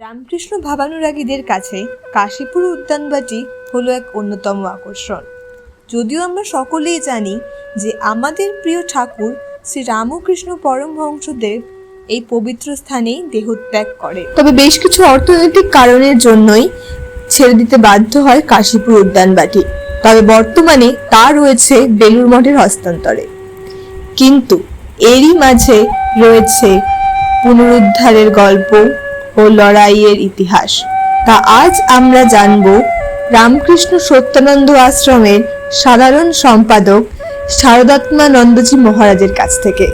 রামকৃষ্ণ ভাবানুরাগীদের কাছে কাশীপুর উদ্যানবাটি হলো এক অন্যতম আকর্ষণ। যদিও আমরা সকলেই জানি যে আমাদের প্রিয় ঠাকুর শ্রী রামকৃষ্ণ পরমহংসদেব এই পবিত্র স্থানেই দেহত্যাগ করে। তবে বেশ কিছু অর্থনৈতিক কারণের জন্যই ছেড়ে দিতে বাধ্য হয় কাশীপুর উদ্যানবাটি তবে বর্তমানে তা রয়েছে বেলুর মঠের হস্তান্তরে। কিন্তু এরই মাঝে রয়েছে পুনরুদ্ধারের গল্প ও লড়াইয়ের ইতিহাস। তা আজ আমরা জানব রামকৃষ্ণ সত্যানন্দ আশ্রমের সাধারণ সম্পাদক শারদাত্মানন্দজি মহারাজের কাছ থেকে।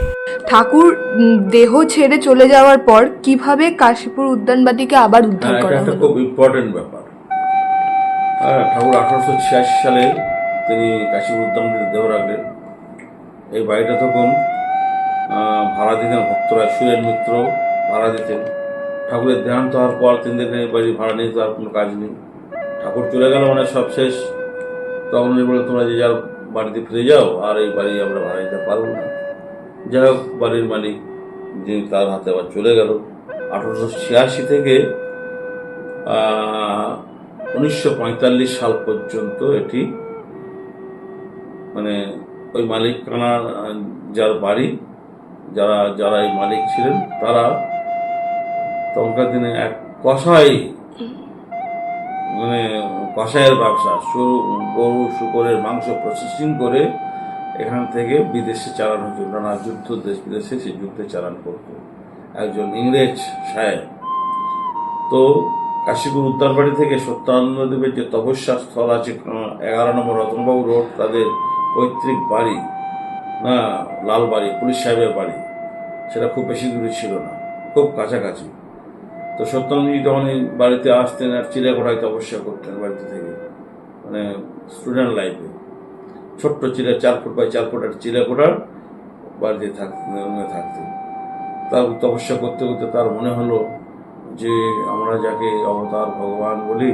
ঠাকুর দেহ ছেড়ে চলে যাওয়ার পর কীভাবে কাশীপুর উদ্যানবাটিকে আবার উদ্ধার হ্যাঁ, করা হলো? খুব ইম্পর্টেন্ট ব্যাপার। হ্যাঁ ঠাকুর আঠারোশো ছিয়াশি সালে তিনি কাশীপুর উদ্যানের দেহ রাখলেন। এই বাড়িটা তখন ভাড়া দিতেন ভক্তরা সুরেন মিত্র ভাড়া দিতেন। ঠাকুরের দেহান্ত হওয়ার পর তিন দিন এই বাড়ি ভাড়া নিয়ে তো আর কোনো কাজ নেই। ঠাকুর চলে গেল মানে সব শেষ। তখন বলে তোমরা যে যার বাড়িতে ফিরে যাও আর এই বাড়ি আমরা ভাড়া দিতে পারব না। যাই হোক বাড়ির মালিক যিনি তার হাতে আবার চলে গেল। আঠারোশো ছিয়াশি থেকে উনিশশো পঁয়তাল্লিশ সাল পর্যন্ত এটি মানে ওই মালিকানার আহ, যার বাড়ি যারা যারা এই মালিক ছিলেন তারা তখনকার দিনে এক কষাই মানে কষাইয়ের ব্যবসা গরু, শুকরের মাংস প্রসেসিং করে এখান থেকে বিদেশে চালান হতো নানা যুদ্ধ দেশ বিদেশে সেই যুদ্ধে চালান করতো। একজন ইংরেজ সাহেব। তো কাশীপুর উদ্যানবাড়ি থেকে সত্যানন্দ দেবের যে তপস্যা স্থল আছে এগারো নম্বর রতনবাবু রোড, তাদের পৈতৃক বাড়ি, না লাল বাড়ি পুলিশ সাহেবের বাড়ি, সেটা খুব বেশি দূরে ছিল না, খুব কাছাকাছি। তো সত্যানন্দজি যখন বাড়িতে আসতেন আর চিড়াকোঠায় তপস্যা করতেন বাড়িতে থেকে। মানে স্টুডেন্ট লাইফে ছোট্ট চিড়া চার ফুট বাই চার ফুট একটা চিড়াকোঠার বাড়িতে থাকতেন রুমে থাকতেন। তার তপস্যা করতে করতে তার মনে হলো যে আমরা যাকে অবতার ভগবান বলি,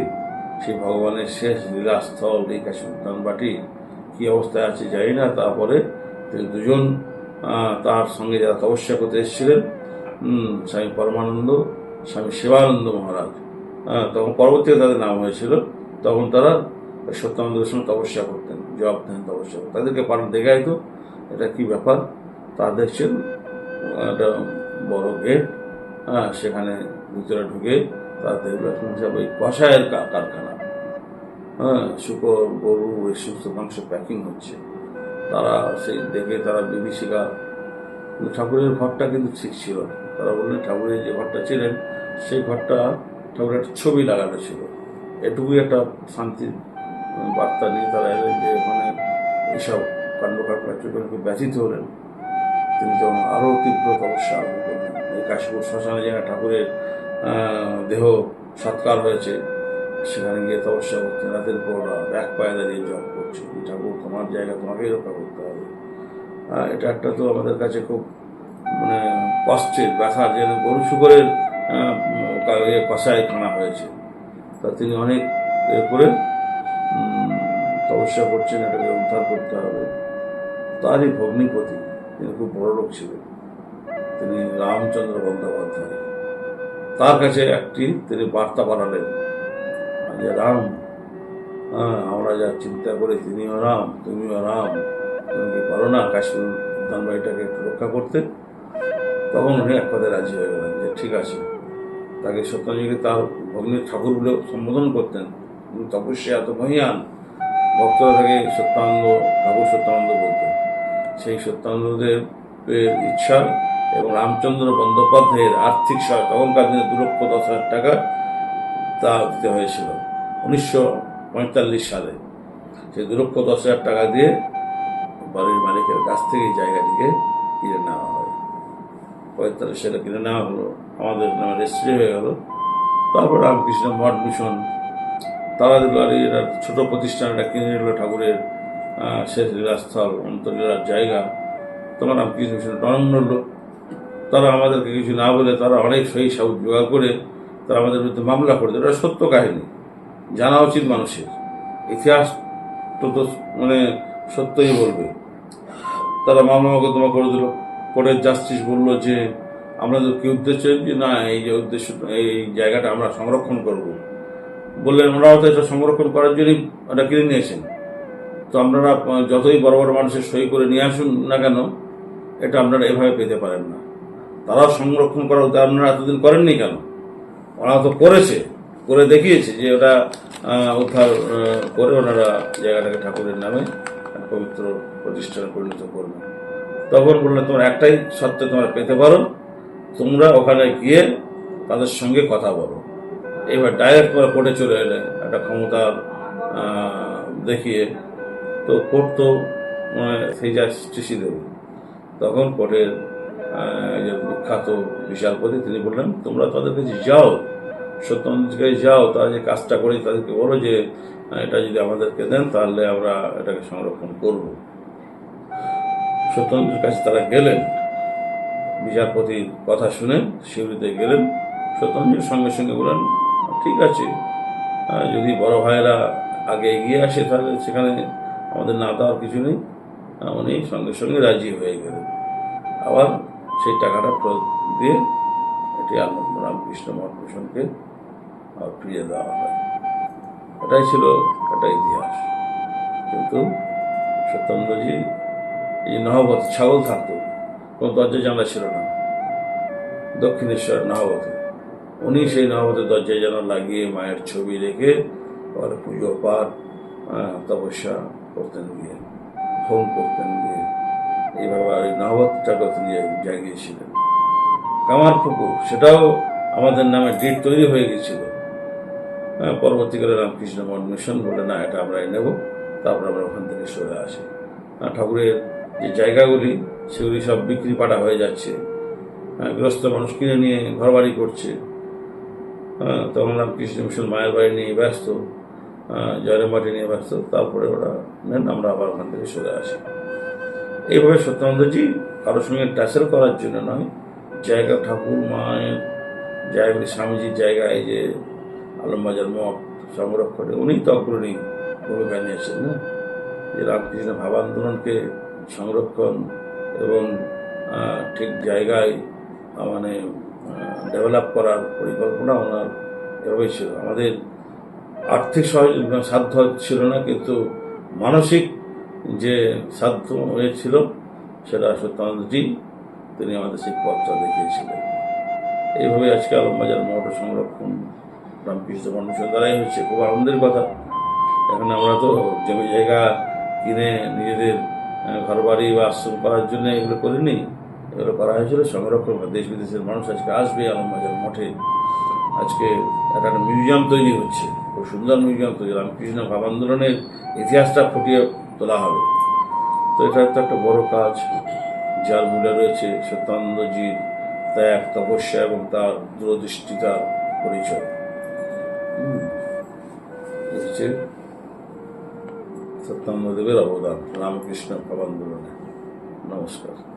সেই ভগবানের শেষ লীলাস্থল এই কাশীপুর বাটি কি অবস্থায় আছে জানি না। তারপরে দুজন তার সঙ্গে যারা তপস্যা করতে এসেছিলেন স্বামী পরমানন্দ স্বামী শিবানন্দ মহারাজ। আহ, তখন পরবর্তীতে তাদের নাম হয়েছিল তখন তারা সত্যানন্দের সঙ্গে তপস্যা করতেন জবাব দেন তপস্যা করতেন তাদেরকে পাঠান দেখাই তো এটা কি ব্যাপার? তা দেখছেন একটা বড় গেট হ্যাঁ সেখানে ভিতরে ঢুকে তারা দেখল এখন সব ওই কষায়ের কারখানা। হ্যাঁ শুকর গরু এই সমস্ত মাংস প্যাকিং হচ্ছে। তারা সেই দেখে তারা বিভীষিকা ঠাকুরের ঘরটা কিন্তু ঠিক ছিল না। তারা বললেন, ঠাকুরের যে ঘরটা ছিলেন, সেই ঘরটা ঠাকুরের একটা ছবি লাগানো ছিল। এটুকুই একটা শান্তির বার্তা নিয়ে তারা এলেন যে ওখানে এইসব কাণ্ড ব্যথিত হলেন। তিনি তখন আরও তীব্র তপস্যা আরম্ভ করলেন। এই কাশীপুর শ্মশানে যেখানে ঠাকুরের দেহ সৎকার হয়েছে, সেখানে গিয়ে তপস্যা করতেন। রাতের পর এক পায়ে দাঁড়িয়ে জপ করছে ঠাকুর, তোমার জায়গা তোমাকেই রক্ষা করতে হবে। এটা একটা তো আমাদের কাছে খুব মানে কষ্টের ব্যথার যেন গরু শুকরের কষায় খানা হয়েছে। তা তিনি অনেক এ করে তপস্যা করছেন, এটাকে উদ্ধার করতে হবে। তারই ভগ্নিপতি, তিনি খুব বড় লোক ছিলেন। তিনি রামচন্দ্র বন্দ্যোপাধ্যায়। তার কাছে একটি তিনি বার্তা পাঠালেন, যে রাম হ্যাঁ আমরা যা চিন্তা করি তিনিও রাম, তুমিও রাম, তুমি কি পারো না কাশ্মীর উদ্যানবাড়িটাকে একটু রক্ষা করতে? তখন উনি এক কথায় রাজি হয়ে গেলেন যে ঠিক আছে। তাকে সত্যজিকে তার ভগ্নির ঠাকুর বলে সম্বোধন করতেন। তপস্যা এত মহিয়ান, ভক্তরা তাকে সত্যানন্দ, ঠাকুর সত্যানন্দ বলতেন। সেই সত্যানন্দের এর ইচ্ছা এবং রামচন্দ্র বন্দ্যোপাধ্যায়ের আর্থিক সহায়তা, তখনকার দিনে দু লক্ষ দশ হাজার টাকা তা দিতে হয়েছিল, উনিশশো পঁয়তাল্লিশ সালে। সেই দু লক্ষ দশ হাজার টাকা দিয়ে বাড়ির মালিকের কাছ থেকে জায়গাটিকে কিনে নেওয়া পঁয়তাল্লিশ সালে কিনে নেওয়া হলো। আমাদের নামে রেজিস্ট্রি হয়ে গেল। তারপর রামকৃষ্ণ মঠ মিশন তারা দিল আর এটা ছোটো প্রতিষ্ঠান, এটা কিনে নিল ঠাকুরের শেষ লীলাস্থল অন্তলীলার জায়গা। তখন রামকৃষ্ণ মিশন টনন হলো তারা আমাদেরকে কিছু না বলে তারা অনেক সহি সাবুত জোগাড় করে তারা আমাদের বিরুদ্ধে মামলা করে। এটা সত্য কাহিনী। জানা উচিত মানুষের। ইতিহাস তো তো মানে সত্যই বলবে। তারা মামলা মোকদ্দমা করে দিল। কোর্টের জাস্টিস বলল যে, আমরা তো কি উদ্দেশ্য যে, না, এই যে উদ্দেশ্য, এই জায়গাটা আমরা সংরক্ষণ করব। বললেন, ওনারাও তো এটা সংরক্ষণ করার জন্যই ওটা কিনে নিয়েছেন। তো আপনারা যতই বড় বড় মানুষের সই করে নিয়ে আসুন না কেন, এটা আপনারা এভাবে পেতে পারেন না। তারাও সংরক্ষণ করার আপনারা এতদিন করেননি কেন? ওরা তো করেছে, করে দেখিয়েছে যে ওটা উদ্ধার করে ওনারা জায়গাটাকে ঠাকুরের নামে পবিত্র প্রতিষ্ঠানে পরিণত করবে তখন বললে তোমার একটাই সত্য তোমরা পেতে পারো। তোমরা ওখানে গিয়ে তাদের সঙ্গে কথা বলো। এবার ডাইরেক্ট তোমরা কোর্টে চলে এলে একটা ক্ষমতার আহ, দেখিয়ে তো কোর্ট তো মানে সেই জাস্টিসই দেবে। তখন কোর্টের বিখ্যাত বিচারপতি তিনি বললেন তোমরা তাদের কাছে যাও কাছে যাও তারা যে কাজটা করে তাদেরকে বলো যে এটা যদি আমাদেরকে দেন তাহলে আমরা এটাকে সংরক্ষণ করব। সত্যমন্ত্রীর কাছে তারা গেলেন। বিচারপতির কথা শুনে শিউরিতে গেলেন। সত্যমন্ত্রীর সঙ্গে সঙ্গে বললেন, ঠিক আছে যদি বড় ভাইয়েরা আগে এগিয়ে আসে তাহলে সেখানে আমাদের না দেওয়ার কিছু নেই। উনি সঙ্গে সঙ্গে রাজি হয়ে গেলেন আবার সেই টাকাটা ফেরত দিয়ে এটি রামকৃষ্ণ মিশনকে ফিরিয়ে দেওয়া হয়। এটাই ছিল একটা ইতিহাস। কিন্তু সত্যানন্দজি এই নহবত ছাগল থাকতো, কোনো দরজা জানলা ছিল না। দক্ষিণেশ্বর নহবতে। উনি সেই নহবতের দরজায় যেন লাগিয়ে মায়ের ছবি রেখে পরে পুজো পাঠ তপস্যা করতেন গিয়ে, হোম করতেন গিয়ে, এইভাবে আর নহবতটাকে তিনি জাগিয়েছিলেন। কামার পুকুর সেটাও আমাদের নামে ডিট তৈরি হয়ে গেছিল পরবর্তীকালে রামকৃষ্ণ মিশন বলে না, এটা আমরা নেব, তারপর আমরা ওখান থেকে সরে আসি। আর ঠাকুরের যে জায়গাগুলি সেগুলি সব বিক্রি পাটা হয়ে যাচ্ছে। হ্যাঁ, গৃহস্থ মানুষ কিনে নিয়ে ঘর বাড়ি করছে। হ্যাঁ, তখন রামকৃষ্ণ মিশন মায়ের বাড়ি নিয়ে ব্যস্ত হ্যাঁ, জয়রাম মাটি নিয়ে ব্যস্ত তারপরে ওরা নেন আমরা আবার ওখান থেকে সরে আসি। এইভাবে সত্যানন্দজি কারোর সঙ্গে টাচেল করার জন্য নয় জায়গা ঠাকুর মায়ের জায়গা স্বামীজির জায়গায় যে আলমবাজার মঠ সংরক্ষণে উনি তো অগ্রণী ভূমিকা নিয়েছেন না? যে রামকৃষ্ণ ভাব আন্দোলনকে সংরক্ষণ এবং ঠিক জায়গায় মানে ডেভেলপ করার পরিকল্পনা ওনার এভাবেই ছিল। আমাদের আর্থিক সহযোগ সাধ্য ছিল না, কিন্তু মানসিক যে সাধ্য হয়েছিল সেটা সত্যানন্দজি, তিনি আমাদের সেই পথটা দেখিয়েছিলেন। এইভাবে আজকে আলমবাজার মঠ সংরক্ষণ রামকৃষ্ণ ফাউন্ডেশন দ্বারাই হচ্ছে খুব আনন্দের কথা। এখন আমরা তো জমি জায়গা কিনে নিজেদের ঘরবাড়ি বা আশ্রম করার জন্য এগুলো করিনি। এগুলো করা হয়েছিল। সংরক্ষণ। দেশ বিদেশের মানুষ আজকে আসবে আলমবাজার মঠে। আজকে একটা মিউজিয়াম তৈরি হচ্ছে। খুব সুন্দর মিউজিয়াম তৈরি। রামকৃষ্ণ ভাব আন্দোলনের ইতিহাসটা ফুটিয়ে তোলা হবে। তো এটা তো একটা বড় কাজ। যার মূলে রয়েছে সত্যানন্দজির ত্যাগ, তপস্যা এবং তার দূরদৃষ্টিতার পরিচয়। হচ্ছে সত্যানন্দদেবের অবদান। রামকৃষ্ণ আন্দোলনে নমস্কার।